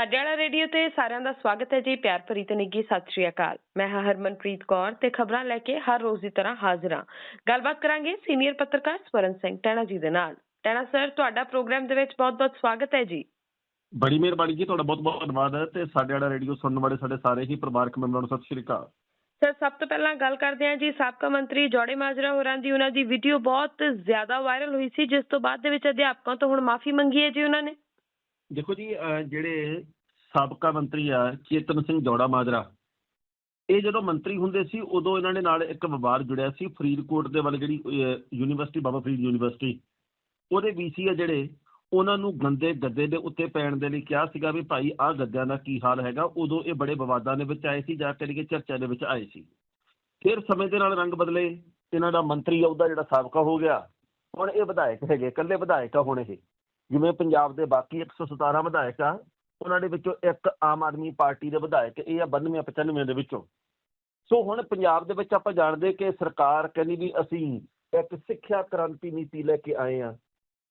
ਸਾਡੇ ਵਾਲਾ ਰੇਡੀਓ ਤੇ ਸਾਰਿਆਂ ਦਾ ਸਵਾਗਤ ਹੈ ਜੀ ਪਿਆਰ ਭਰੀ ਤੇ ਨਿੱਗੀ ਸਤਿ ਸ਼੍ਰੀ ਅਕਾਲ। ਮੈਂ ਹਾਂ ਹਰਮਨਪ੍ਰੀਤ ਕੌਰ ਤੇ ਖਬਰਾਂ ਲੈ ਕੇ ਹਰ ਰੋਜ਼ ਦੀ ਤਰ੍ਹਾਂ ਹਾਜ਼ਰ ਹਾਂ। ਗੱਲਬਾਤ ਕਰਾਂਗੇ ਸੀਨੀਅਰ ਪੱਤਰਕਾਰ ਸਵਰਨ ਸਿੰਘ ਟੈਣਾ ਜੀ ਦੇ ਨਾਲ। ਟੈਣਾ ਸਰ ਤੁਹਾਡਾ ਪ੍ਰੋਗਰਾਮ ਦੇ ਵਿੱਚ ਬਹੁਤ-ਬਹੁਤ ਸਵਾਗਤ ਹੈ ਜੀ। ਬੜੀ ਮਿਹਰਬਾਨੀ ਜੀ ਤੁਹਾਡਾ ਬਹੁਤ ਬਹੁਤ ਧੰਨਵਾਦ ਹੈ ਤੇ ਸਾਡੇ ਵਾਲਾ ਰੇਡੀਓ ਸੁਣਨ ਵਾਲੇ ਸਾਡੇ ਸਾਰੇ ਹੀ ਪਰਿਵਾਰਕ ਮੈਂਬਰਾਂ ਨੂੰ ਸਤਿ ਸ਼੍ਰੀ ਅਕਾਲ। ਸਰ ਸਭ ਤੋਂ ਪਹਿਲਾਂ ਗੱਲ ਕਰਦੇ ਹਾਂ ਜੀ ਸਾਬਕਾ ਮੰਤਰੀ ਜੋੜੇ ਮਾਜਰਾ ਹੋਰਾਂ ਦੀ। ਉਹਨਾਂ ਦੀ ਵੀਡੀਓ ਬਹੁਤ ਜ਼ਿਆਦਾ ਵਾਇਰਲ ਹੋਈ ਸੀ ਜਿਸ ਤੋਂ ਬਾਅਦ ਦੇ ਵਿੱਚ ਅਧਿਆਪਕਾਂ ਤੋਂ ਹੁਣ ਮਾਫੀ ਮੰਗੀ ਹੈ ਜੀ ਉਹਨਾਂ ਨੇ। ਦੇਖੋ ਜੀ ਜਿਹੜੇ ਸਾਬਕਾ ਮੰਤਰੀ ਆ, ਚੇਤਨ ਸਿੰਘ ਜੋੜਾ ਮਾਜਰਾ, ਇਹ ਜਦੋਂ ਮੰਤਰੀ ਹੁੰਦੇ ਸੀ, ਉਦੋਂ ਇਹਨਾਂ ਨੇ ਨਾਲ ਇੱਕ ਵਿਵਾਦ ਜੁੜਿਆ ਸੀ, ਫਰੀਦਕੋਟ ਦੇ ਵੱਲ ਜਿਹੜੀ ਯੂਨੀਵਰਸਿਟੀ, ਬਾਬਾ ਫਰੀਦ ਯੂਨੀਵਰਸਿਟੀ, ਉਹਦੇ ਵੀਸੀ ਆ ਜਿਹੜੇ, ਉਹਨਾਂ ਨੂੰ ਗੰਦੇ ਗੱਦੇ ਦੇ ਉੱਤੇ ਪੈਣ ਦੇ ਲਈ ਕਿਹਾ ਸੀਗਾ ਵੀ ਭਾਈ ਆਹ ਗੱਦਿਆਂ ਦਾ ਕੀ ਹਾਲ ਹੈਗਾ, ਉਦੋਂ ਇਹ ਬੜੇ ਵਿਵਾਦਾਂ ਦੇ ਵਿੱਚ ਆਏ ਸੀ, ਜਾਂ ਕਰੀਏ ਚਰਚਾ ਦੇ ਵਿੱਚ ਆਏ ਸੀ। ਫਿਰ ਸਮੇਂ ਦੇ ਨਾਲ ਰੰਗ ਬਦਲੇ, ਇਹਨਾਂ ਦਾ ਮੰਤਰੀ ਅਹੁਦਾ ਜਿਹੜਾ ਸਾਬਕਾ ਹੋ ਗਿਆ, ਹੁਣ ਇਹ ਵਿਧਾਇਕ ਹੈਗੇ, ਇਕੱਲੇ ਵਿਧਾਇਕ ਆ ਹੁਣ ਇਹ। ਜਿਵੇਂ ਪੰਜਾਬ ਦੇ ਬਾਕੀ 117 ਵਿਧਾਇਕ ਆ, ਉਹਨਾਂ ਦੇ ਵਿੱਚੋਂ ਇੱਕ ਆਮ ਆਦਮੀ ਪਾਰਟੀ ਦੇ ਵਿਧਾਇਕ, ਇਹ ਆ 92 95 ਦੇ ਵਿੱਚੋਂ। ਸੋ ਹੁਣ ਪੰਜਾਬ ਦੇ ਵਿੱਚ ਆਪਾਂ ਜਾਣਦੇ ਕਿ ਸਰਕਾਰ ਕਹਿੰਦੀ ਵੀ ਅਸੀਂ ਇੱਕ ਸਿੱਖਿਆ ਕ੍ਰਾਂਤੀ ਨੀਤੀ ਲੈ ਕੇ ਆਏ ਆ।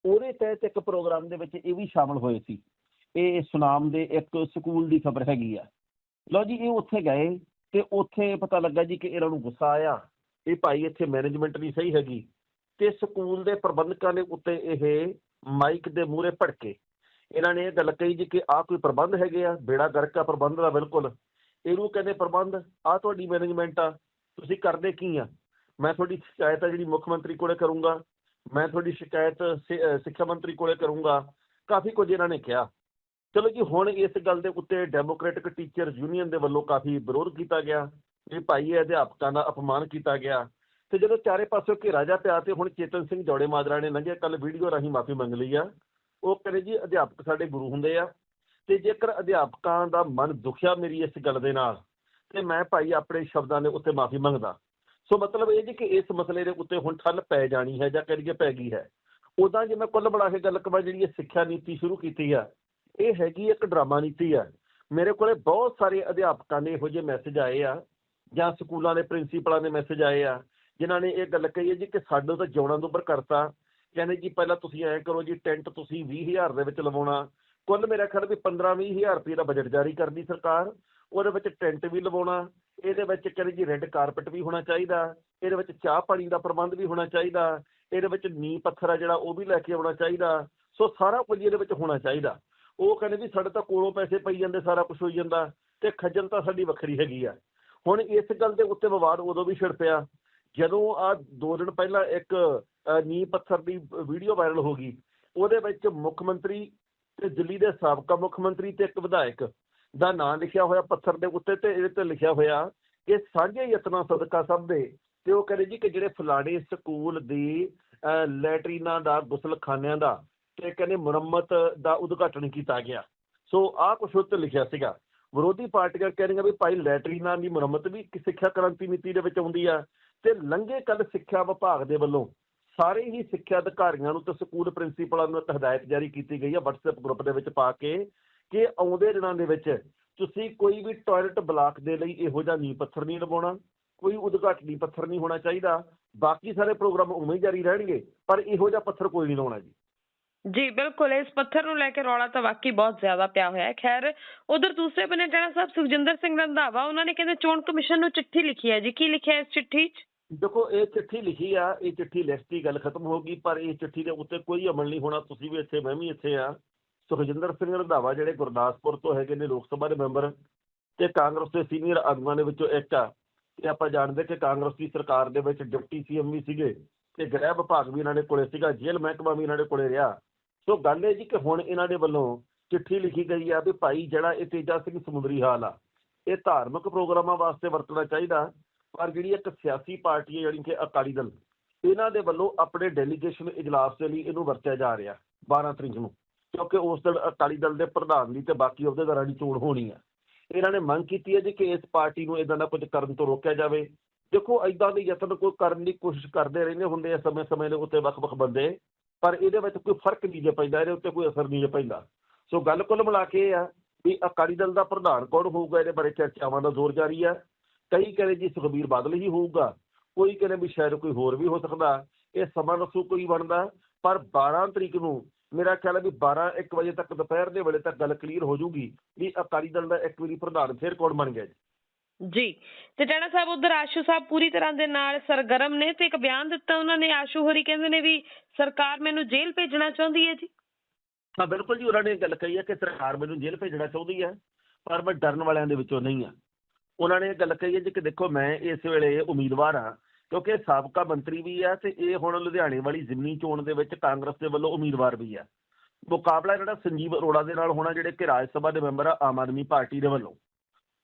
ਉਹਦੇ ਤਹਿਤ ਇੱਕ ਪ੍ਰੋਗਰਾਮ ਦੇ ਵਿੱਚ ਇਹ ਵੀ ਸ਼ਾਮਲ ਹੋਏ ਸੀ। ਇਹ ਸੁਨਾਮ ਦੇ ਇੱਕ ਸਕੂਲ ਦੀ ਖਬਰ ਹੈਗੀ ਆ। ਲਓ ਜੀ, ਇਹ ਉੱਥੇ ਗਏ ਤੇ ਉੱਥੇ ਪਤਾ ਲੱਗਾ ਜੀ ਕਿ ਇਹਨਾਂ ਨੂੰ ਗੁੱਸਾ ਆਇਆ। ਇਹ ਭਾਈ ਇੱਥੇ ਮੈਨੇਜਮੈਂਟ ਨਹੀਂ ਸਹੀ ਹੈਗੀ ਤੇ ਸਕੂਲ ਦੇ ਪ੍ਰਬੰਧਕਾਂ ਦੇ ਉੱਤੇ ਇਹ ਮਾਈਕ ਦੇ ਮੂਹਰੇ ਭੜਕੇ। ਇਹਨਾਂ ਨੇ ਇਹ ਗੱਲ ਕਹੀ ਜੀ ਕਿ ਆਹ ਕੋਈ ਪ੍ਰਬੰਧ ਹੈਗੇ ਆ, ਬੇੜਾ ਗਰਕ ਆ ਪ੍ਰਬੰਧ ਦਾ ਬਿਲਕੁਲ। ਇਹਨੂੰ ਕਹਿੰਦੇ ਪ੍ਰਬੰਧ ਆ ਤੁਹਾਡੀ ਮੈਨੇਜਮੈਂਟ ਆ, ਤੁਸੀਂ ਕਰਦੇ ਕੀ ਆ? ਮੈਂ ਤੁਹਾਡੀ ਸ਼ਿਕਾਇਤ ਆ ਜਿਹੜੀ ਮੁੱਖ ਮੰਤਰੀ ਕੋਲੇ ਕਰੂੰਗਾ, ਮੈਂ ਤੁਹਾਡੀ ਸ਼ਿਕਾਇਤ ਸਿ- ਸਿੱਖਿਆ ਮੰਤਰੀ ਕੋਲੇ ਕਰੂੰਗਾ, ਕਾਫੀ ਕੁਝ ਇਹਨਾਂ ਨੇ ਕਿਹਾ। ਚਲੋ ਜੀ, ਹੁਣ ਇਸ ਗੱਲ ਦੇ ਉੱਤੇ ਡੈਮੋਕ੍ਰੈਟਿਕ ਟੀਚਰ ਯੂਨੀਅਨ ਦੇ ਵੱਲੋਂ ਕਾਫੀ ਵਿਰੋਧ ਕੀਤਾ ਗਿਆ, ਵੀ ਭਾਈ ਅਧਿਆਪਕਾਂ ਦਾ ਅਪਮਾਨ ਕੀਤਾ ਗਿਆ। ਤੇ ਜਦੋਂ ਚਾਰੇ ਪਾਸੇ ਘੇਰਾ ਜਾ ਪਿਆ ਤੇ ਹੁਣ ਚੇਤਨ ਸਿੰਘ ਜੋੜੇ ਮਾਜਰਾ ਨੇ ਲੰਘਿਆ ਕੱਲ ਵੀਡੀਓ ਰਾਹੀਂ ਮਾਫੀ ਮੰਗ ਲਈ ਆ। ਉਹ ਕਹਿੰਦੇ ਜੀ, ਅਧਿਆਪਕ ਸਾਡੇ ਗੁਰੂ ਹੁੰਦੇ ਆ ਤੇ ਜੇਕਰ ਅਧਿਆਪਕਾਂ ਦਾ ਮਨ ਦੁਖਿਆ ਮੇਰੀ ਇਸ ਗੱਲ ਦੇ ਨਾਲ, ਤੇ ਮੈਂ ਭਾਈ ਆਪਣੇ ਸ਼ਬਦਾਂ ਦੇ ਉੱਤੇ ਮਾਫੀ ਮੰਗਦਾ। ਸੋ ਮਤਲਬ ਇਹ ਜੀ ਕਿ ਇਸ ਮਸਲੇ ਦੇ ਉੱਤੇ ਹੁਣ ਠੱਲ ਪੈ ਜਾਣੀ ਹੈ ਜਾਂ ਕਰੀਏ ਪੈ ਗਈ ਹੈ। ਉਦਾਂ ਜੇ ਮੈਂ ਕੁੱਲ ਬਣਾ ਕੇ ਗੱਲ ਕਰਾਂ, ਜਿਹੜੀ ਇਹ ਸਿੱਖਿਆ ਨੀਤੀ ਸ਼ੁਰੂ ਕੀਤੀ ਆ, ਇਹ ਹੈਗੀ ਇੱਕ ਡਰਾਮਾ ਨੀਤੀ ਆ। ਮੇਰੇ ਕੋਲੇ ਬਹੁਤ ਸਾਰੇ ਅਧਿਆਪਕਾਂ ਦੇ ਇਹੋ ਜਿਹੇ ਮੈਸੇਜ ਆਏ ਆ ਜਾਂ ਸਕੂਲਾਂ ਦੇ ਪ੍ਰਿੰਸੀਪਲਾਂ ਦੇ ਮੈਸੇਜ ਆਏ ਆ ਜਿਨ੍ਹਾਂ ਨੇ ਇਹ ਗੱਲ ਕਹੀ ਹੈ ਜੀ ਕਿ ਸਾਡੇ ਤਾਂ ਜਿਉਣਾ ਤੋਂ ਉੱਪਰ ਕਰਤਾ। ਕਹਿੰਦੇ ਜੀ ਪਹਿਲਾਂ ਤੁਸੀਂ ਐਂ ਕਰੋ ਜੀ, ਟੈਂਟ ਤੁਸੀਂ 20000 ਦੇ ਵਿੱਚ ਲਵਾਉਣਾ। ਕੁੱਲ ਮੇਰਾ ਖਿਆਲ ਵੀ 15 20000 ਰੁਪਏ ਦਾ ਬਜਟ ਜਾਰੀ ਕਰਦੀ ਸਰਕਾਰ। ਉਹਦੇ ਵਿੱਚ ਟੈਂਟ ਵੀ ਲਵਾਉਣਾ, ਇਹਦੇ ਵਿੱਚ ਕਹਿੰਦੇ ਜੀ ਰੈੱਡ ਕਾਰਪਟ ਵੀ ਹੋਣਾ ਚਾਹੀਦਾ, ਇਹਦੇ ਵਿੱਚ ਚਾਹ ਪਾਣੀ ਦਾ ਪ੍ਰਬੰਧ ਵੀ ਹੋਣਾ ਚਾਹੀਦਾ, ਇਹਦੇ ਵਿੱਚ ਨੀਂਹ ਪੱਥਰ ਆ ਜਿਹੜਾ ਉਹ ਵੀ ਲੈ ਕੇ ਆਉਣਾ ਚਾਹੀਦਾ। ਸੋ ਸਾਰਾ ਕੁਝ ਇਹਦੇ ਵਿੱਚ ਹੋਣਾ ਚਾਹੀਦਾ। ਉਹ ਕਹਿੰਦੇ ਵੀ ਸਾਡੇ ਤਾਂ ਕੋਲੋਂ ਪੈਸੇ ਪਈ ਜਾਂਦੇ, ਸਾਰਾ ਕੁਝ ਹੋਈ ਜਾਂਦਾ ਤੇ ਖੱਜਲ ਤਾਂ ਸਾਡੀ ਵੱਖਰੀ ਹੈਗੀ ਆ। ਹੁਣ ਇਸ ਗੱਲ ਦੇ ਉੱਤੇ ਵਿਵਾਦ ਉਦੋਂ ਵੀ ਛਿੜ ਪਿਆ। ਜਦੋਂ ਆ ਦੋ ਦਿਨ ਪਹਿਲਾਂ ਇੱਕ ਅ, ਨੀਂਹ ਪੱਥਰ ਦੀ ਵੀਡੀਓ ਵਾਇਰਲ ਹੋ ਗਈ ਉਹਦੇ ਵਿੱਚ ਮੁੱਖ ਮੰਤਰੀ ਤੇ ਦਿੱਲੀ ਦੇ ਸਾਬਕਾ ਮੁੱਖ ਮੰਤਰੀ ਤੇ ਇੱਕ ਵਿਧਾਇਕ ਦਾ ਨਾਂ ਲਿਖਿਆ ਹੋਇਆ ਪੱਥਰ ਦੇ ਉੱਤੇ ਤੇ ਇਹਦੇ ਤੇ ਲਿਖਿਆ ਹੋਇਆ ਕਿ ਸਾਂਝੇ ਯਤਨਾਂ ਸਦਕਾ ਸਭ ਦੇ ਤੇ ਉਹ ਕਹਿੰਦੇ ਜੀ ਕਿ ਜਿਹੜੇ ਫਲਾਣੇ ਸਕੂਲ ਦੀ ਅ, ਲੈਟਰੀਨਾਂ ਦਾ ਗੁਸਲਖਾਨਿਆਂ ਦਾ ਤੇ ਕਹਿੰਦੇ ਮੁਰੰਮਤ ਦਾ ਉਦਘਾਟਨ ਕੀਤਾ ਗਿਆ। ਸੋ ਆਹ ਕੁਛ ਉੱਤੇ ਲਿਖਿਆ ਸੀਗਾ। ਵਿਰੋਧੀ ਪਾਰਟੀਆਂ ਕਹਿ ਰਹੀਆਂ ਵੀ ਭਾਈ ਲੈਟਰੀਨਾਂ ਦੀ ਮੁਰੰਮਤ ਵੀ ਸਿੱਖਿਆ ਕ੍ਰਾਂਤੀ ਨੀਤੀ ਦੇ ਵਿੱਚ ਆਉਂਦੀ ਆ ਤੇ ਲੰਘੇ ਕੱਲ ਸਿੱਖਿਆ ਵਿਭਾਗ ਦੇ ਵੱਲੋਂ ਸਾਰੇ ਹੀ ਸਿੱਖਿਆ ਅਧਿਕਾਰੀਆਂ ਨੂੰ ਤੇ ਸਕੂਲ ਪ੍ਰਿੰਸੀਪਲਾਂ ਨੂੰ ਇੱਕ ਹਦਾਇਤ ਜਾਰੀ ਕੀਤੀ ਗਈ ਹੈ WhatsApp ਗਰੁੱਪ ਦੇ ਵਿੱਚ ਪਾ ਕੇ ਕਿ ਆਉਂਦੇ ਦਿਨਾਂ ਦੇ ਵਿੱਚ ਤੁਸੀਂ ਕੋਈ ਵੀ ਟਾਇਲਟ ਬਲਾਕ ਦੇ ਲਈ ਇਹੋ ਜਿਹਾ ਨੀਂਹ ਪੱਥਰ ਨਹੀਂ ਲਵਾਉਣਾ, ਕੋਈ ਉਦਘਾਟਨੀ ਪੱਥਰ ਨਹੀਂ ਹੋਣਾ ਚਾਹੀਦਾ, ਬਾਕੀ ਸਾਰੇ ਪ੍ਰੋਗਰਾਮ ਉਵੇਂ ਹੀ ਜਾਰੀ ਰਹਿਣਗੇ, ਪਰ ਇਹੋ ਜਿਹਾ ਪੱਥਰ ਕੋਈ ਨਹੀਂ ਲਾਉਣਾ ਜੀ। ਜੀ, ਬਿਲਕੁਲ, ਇਸ ਪੱਥਰ ਨੂੰ ਲੈ ਕੇ ਰੌਲਾ ਤਾਂ ਵਾਕਈ ਬਹੁਤ ਜ਼ਿਆਦਾ ਪਿਆ ਹੋਇਆ ਹੈ। ਖੈਰ, ਉਧਰ ਦੂਸਰੇ ਬੰਨੇ ਟੈਣਾ ਸਾਹਿਬ ਸੁਖਜਿੰਦਰ ਸਿੰਘ ਰੰਧਾਵਾ, ਉਹਨਾਂ ਨੇ ਕਹਿੰਦੇ ਚੋਣ ਕਮਿਸ਼ਨ ਨੂੰ ਚਿੱਠੀ ਲਿਖੀ ਹੈ ਜੀ। ਕੀ ਲਿਖਿਆ ਇਸ ਚਿੱਠੀ 'ਚ? ਦੇਖੋ, ਇਹ ਚਿੱਠੀ ਲਿਖੀ ਆ, ਇਹ ਚਿੱਠੀ ਲਿਖਤੀ ਗੱਲ ਖਤਮ ਹੋ ਗਈ, ਪਰ ਇਹ ਚਿੱਠੀ ਦੇ ਉੱਤੇ ਕੋਈ ਅਮਲ ਨਹੀਂ ਹੋਣਾ। ਤੁਸੀਂ ਵੀ ਇੱਥੇ, ਮੈਂ ਵੀ ਇੱਥੇ ਆ। ਸੁਖਜਿੰਦਰ ਸਿੰਘ ਰੰਧਾਵਾ, ਜਿਹੜੇ ਗੁਰਦਾਸਪੁਰ ਤੋਂ ਹੈਗੇ ਨੇ ਲੋਕ ਸਭਾ ਦੇ ਮੈਂਬਰ ਤੇ ਕਾਂਗਰਸ ਦੇ ਸੀਨੀਅਰ ਆਗੂਆਂ ਦੇ ਵਿੱਚੋਂ ਇੱਕ ਆ। ਤੇ ਆਪਾਂ ਜਾਣਦੇ ਕਿ ਕਾਂਗਰਸ ਦੀ ਸਰਕਾਰ ਦੇ ਵਿੱਚ ਡਿਪਟੀ ਸੀਐਮ ਵੀ ਸੀਗੇ ਤੇ ਗ੍ਰਹਿ ਵਿਭਾਗ ਵੀ ਇਹਨਾਂ ਦੇ ਕੋਲੇ ਸੀਗਾ, ਜੇਲ੍ਹ ਮਹਿਕਮਾ ਵੀ ਇਹਨਾਂ ਦੇ ਕੋਲੇ ਰਿਹਾ। ਸੋ ਗੱਲ ਇਹ ਜੀ ਕਿ ਹੁਣ ਇਹਨਾਂ ਦੇ ਵੱਲੋਂ ਚਿੱਠੀ ਲਿਖੀ ਗਈ ਆ ਵੀ ਭਾਈ ਜਿਹੜਾ ਇਹ ਤੇਜਾ ਸਿੰਘ ਸਮੁੰਦਰੀ ਹਾਲ ਆ, ਇਹ ਧਾਰਮਿਕ ਪ੍ਰੋਗਰਾਮਾਂ ਵਾਸਤੇ ਵਰਤਣਾ ਚਾਹੀਦਾ। ਪਰ ਜਿਹੜੀ ਇੱਕ ਸਿਆਸੀ ਪਾਰਟੀ ਹੈ ਜਿਹੜੀ ਕਿ ਅਕਾਲੀ ਦਲ, ਇਹਨਾਂ ਦੇ ਵੱਲੋਂ ਆਪਣੇ ਡੈਲੀਗੇਸ਼ਨ ਇਜਲਾਸ ਦੇ ਲਈ ਇਹਨੂੰ ਵਰਤਿਆ ਜਾ ਰਿਹਾ 12 ਤਰੀਕ ਨੂੰ, ਕਿਉਂਕਿ ਉਸ ਦਿਨ ਅਕਾਲੀ ਦਲ ਦੇ ਪ੍ਰਧਾਨ ਦੀ ਤੇ ਬਾਕੀ ਅਹੁਦੇਦਾਰਾਂ ਦੀ ਚੋਣ ਹੋਣੀ ਆ। ਇਹਨਾਂ ਨੇ ਮੰਗ ਕੀਤੀ ਹੈ ਜੀ ਕਿ ਇਸ ਪਾਰਟੀ ਨੂੰ ਇਦਾਂ ਦਾ ਕੁਝ ਕਰਨ ਤੋਂ ਰੋਕਿਆ ਜਾਵੇ। ਦੇਖੋ ਇਦਾਂ ਦੇ ਯਤਨ ਕੋਈ ਕਰਨ ਦੀ ਕੋਸ਼ਿਸ਼ ਕਰਦੇ ਰਹਿੰਦੇ ਹੁੰਦੇ ਆ, ਸਮੇਂ-ਸਮੇਂ ਦੇ ਉੱਤੇ ਵੱਖ-ਵੱਖ ਬੰਦੇ, ਪਰ ਇਹਦੇ ਵਿੱਚ ਕੋਈ ਫ਼ਰਕ ਨਹੀਂ ਜੇ ਪੈਂਦਾ, ਇਹਦੇ ਉੱਤੇ ਕੋਈ ਅਸਰ ਨਹੀਂ ਜੇ ਪੈਂਦਾ। ਸੋ ਗੱਲ ਕੁੱਲ ਮਿਲਾ ਕੇ ਇਹ ਆ ਵੀ ਅਕਾਲੀ ਦਲ ਦਾ ਪ੍ਰਧਾਨ ਕੌਣ ਹੋਊਗਾ, ਇਹਦੇ ਬਾਰੇ ਚਰਚਾਵਾਂ ਦਾ ਜ਼ੋਰ ਜਾਰੀ ਹੈ ਕਈ ਕਹਿੰਦੇ ਜੀ ਸੁਖਬੀਰ ਬਾਦਲ ਹੀ ਹੋਊਗਾ ਕੋਈ ਕਹਿੰਦੇ ਵੀ ਸ਼ਾਇਦ ਕੋਈ ਹੋਰ ਵੀ ਹੋ ਸਕਦਾ ਇਹ ਸਮਾਂ ਦੱਸੂ ਕੋਈ ਬਣਦਾ। ਪਰ 12 ਤਰੀਕ ਨੂੰ ਮੇਰਾ ਖਿਆਲ ਹੈ ਵੀ 12 1 ਵਜੇ ਤੱਕ ਦੁਪਹਿਰ ਦੇ ਵੇਲੇ ਤੱਕ ਗੱਲ ਕਲੀਅਰ ਹੋ ਜਾਊਗੀ ਵੀ ਅਕਾਲੀ ਦਲ ਦਾ ਇੱਕ ਵਾਰੀ ਪ੍ਰਧਾਨ ਫਿਰ ਕੌਣ ਬਣ ਗਿਆ ਜੀ। ਜੀ ਤੇ ਟੈਣਾ ਸਾਹਿਬ ਉਧਰ ਆਸ਼ੂ ਸਾਹਿਬ ਪੂਰੀ ਤਰ੍ਹਾਂ ਦੇ ਨਾਲ ਸਰਗਰਮ ਨੇ ਤੇ ਇੱਕ ਬਿਆਨ ਦਿੱਤਾ ਉਹਨਾਂ ਨੇ ਆਸ਼ੂ ਹੋਰੀ ਕਹਿੰਦੇ ਨੇ ਵੀ ਸਰਕਾਰ ਮੈਨੂੰ ਜੇਲ੍ਹ ਭੇਜਣਾ ਚਾਹੁੰਦੀ ਹੈ ਜੀ। ਹਾਂ ਬਿਲਕੁਲ ਜੀ ਉਹਨਾਂ ਨੇ ਗੱਲ ਕਹੀ ਹੈ ਕਿ ਸਰਕਾਰ ਮੈਨੂੰ ਜੇਲ੍ਹ ਭੇਜਣਾ ਚਾਹੁੰਦੀ ਹੈ ਪਰ ਮੈਂ ਡਰਨ ਵਾਲਿਆਂ ਦੇ ਵਿੱਚੋਂ ਨਹੀਂ ਆ ਉਹਨਾਂ ਨੇ ਇਹ ਗੱਲ ਕਹੀ ਹੈ ਜੀ ਕਿ ਦੇਖੋ ਮੈਂ ਇਸ ਵੇਲੇ ਉਮੀਦਵਾਰ ਹਾਂ, ਕਿਉਂਕਿ ਇਹ ਸਾਬਕਾ ਮੰਤਰੀ ਵੀ ਆ ਤੇ ਇਹ ਹੁਣ ਲੁਧਿਆਣੇ ਵਾਲੀ ਜ਼ਿਮਨੀ ਚੋਣ ਦੇ ਵਿੱਚ ਕਾਂਗਰਸ ਦੇ ਵੱਲੋਂ ਉਮੀਦਵਾਰ ਵੀ ਆ। ਮੁਕਾਬਲਾ ਜਿਹੜਾ ਸੰਜੀਵ ਅਰੋੜਾ ਦੇ ਨਾਲ ਹੋਣਾ ਜਿਹੜੇ ਕਿ ਰਾਜ ਸਭਾ ਦੇ ਮੈਂਬਰ ਆ, ਆਮ ਆਦਮੀ ਪਾਰਟੀ ਦੇ ਵੱਲੋਂ।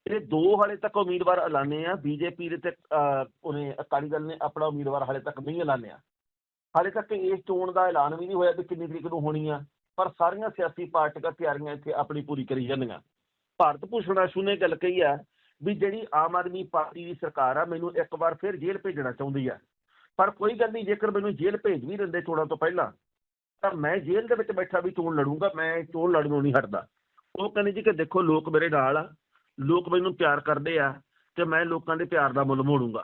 ਇਹ ਦੋ ਹਾਲੇ ਤੱਕ ਉਮੀਦਵਾਰ ਐਲਾਨੇ ਆ, ਬੀਜੇਪੀ ਦੇ ਤੇ ਉਹਨੇ ਅਕਾਲੀ ਦਲ ਨੇ ਆਪਣਾ ਉਮੀਦਵਾਰ ਹਾਲੇ ਤੱਕ ਨਹੀਂ ਐਲਾਨਿਆ। ਹਾਲੇ ਤੱਕ ਇਸ ਚੋਣ ਦਾ ਐਲਾਨ ਵੀ ਨਹੀਂ ਹੋਇਆ ਵੀ ਕਿੰਨੀ ਤਰੀਕ ਨੂੰ ਹੋਣੀ ਆ, ਪਰ ਸਾਰੀਆਂ ਸਿਆਸੀ ਪਾਰਟੀਆਂ ਤਿਆਰੀਆਂ ਇੱਥੇ ਆਪਣੀ ਪੂਰੀ ਕਰੀ ਜਾਂਦੀਆਂ। ਭਾਰਤ ਭੂਸ਼ਣ ਆਸ਼ੂ ਨੇ ਗੱਲ ਕਹੀ ਆ ਵੀ ਜਿਹੜੀ ਆਮ ਆਦਮੀ ਪਾਰਟੀ ਦੀ ਸਰਕਾਰ ਆ, ਮੈਨੂੰ ਇੱਕ ਵਾਰ ਫਿਰ ਜੇਲ੍ਹ ਭੇਜਣਾ ਚਾਹੁੰਦੀ ਆ। ਪਰ ਕੋਈ ਗੱਲ ਨਹੀਂ, ਜੇਕਰ ਮੈਨੂੰ ਜੇਲ੍ਹ ਭੇਜ ਵੀ ਦਿੰਦੇ ਚੋਣਾਂ ਤੋਂ ਪਹਿਲਾਂ, ਤਾਂ ਮੈਂ ਜੇਲ੍ਹ ਦੇ ਵਿੱਚ ਬੈਠਾ ਵੀ ਚੋਣ ਲੜੂੰਗਾ, ਮੈਂ ਚੋਣ ਲੜਨੋਂ ਨਹੀਂ ਹਟਦਾ। ਉਹ ਕਹਿੰਦੇ ਜੀ ਕਿ ਦੇਖੋ, ਲੋਕ ਮੇਰੇ ਨਾਲ ਆ, ਲੋਕ ਮੈਨੂੰ ਪਿਆਰ ਕਰਦੇ ਆ ਤੇ ਮੈਂ ਲੋਕਾਂ ਦੇ ਪਿਆਰ ਦਾ ਮੁੱਲ ਮੋੜੂੰਗਾ।